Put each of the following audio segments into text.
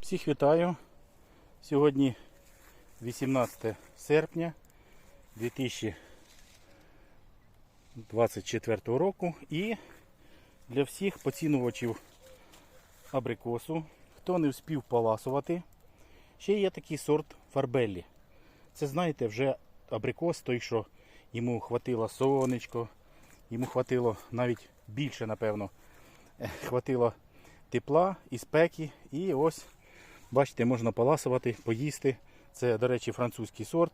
Всіх вітаю. Сьогодні 18 серпня 2024 року і для всіх поцінувачів абрикосу, хто не вспів поласувати, ще є такий сорт фарбеллі. Це знаєте, вже абрикос той, що йому хватило сонечко, йому хватило навіть більше, напевно, е, хватило тепла і спеки. І ось, бачите, можна поласувати, поїсти. Це, до речі, французький сорт.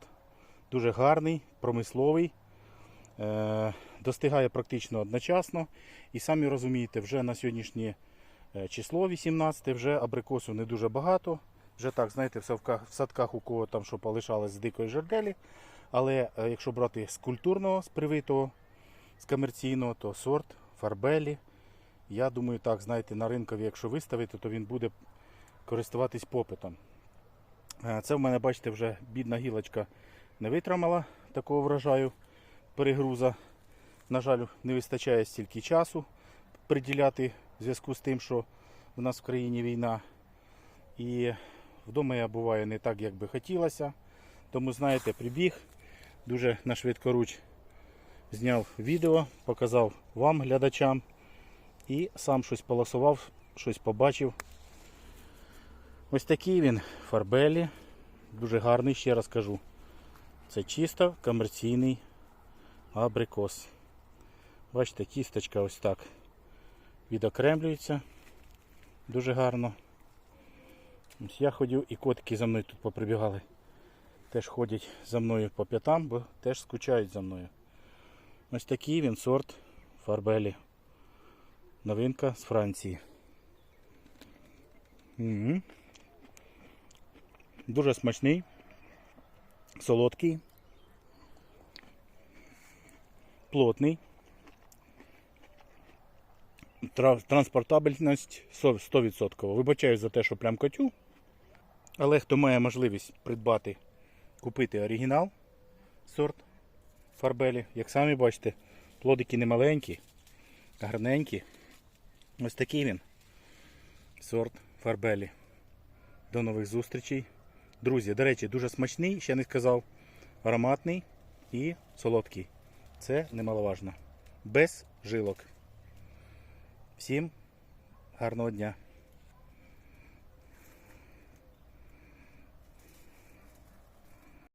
Дуже гарний, промисловий. Е, достигає практично одночасно. І самі розумієте, вже на сьогоднішнє е, число 18 вже абрикосу не дуже багато. Вже так, знаєте, в садках, у кого там що полишалось з дикої жерделі. Але е, якщо брати з культурного, з привитого, з комерційного, то сорт фарбелі. Я думаю, так, знаєте, на ринкові, якщо виставити, то він буде користуватись попитом. Е, Це в мене, бачите, вже бідна гілочка не витримала такого врожаю перегруза. На жаль, не вистачає стільки часу приділяти в зв'язку з тим, що в нас в країні війна. І вдома я буваю не так, як би хотілося. Тому, знаєте, прибіг, дуже на швидкоруч зняв відео, показав вам, глядачам, і сам щось полосував, щось побачив. Ось такий він фарбелі. Дуже гарний, ще раз кажу. Це чисто комерційний абрикос. Бачите, кісточка ось так відокремлюється. Дуже гарно. Ось я ходив і котики за мною тут поприбігали. Теж ходять за мною по п'ятам, бо теж скучають за мною. Ось такий він сорт фарбелі. Новинка з Франції. Угу. Дуже смачний, солодкий, плотний. Транспортабельність 100%. Вибачаю за те, що прям котю. Але хто має можливість придбати, купити оригінал сорт фарбелі, як самі бачите, плодики не маленькі, гарненькі. Ось такий він. Сорт фарбелі. До нових зустрічей. Друзі, до речі, дуже смачний, ще не сказав. Ароматний і солодкий. Це немаловажно. Без жилок. Всім гарного дня!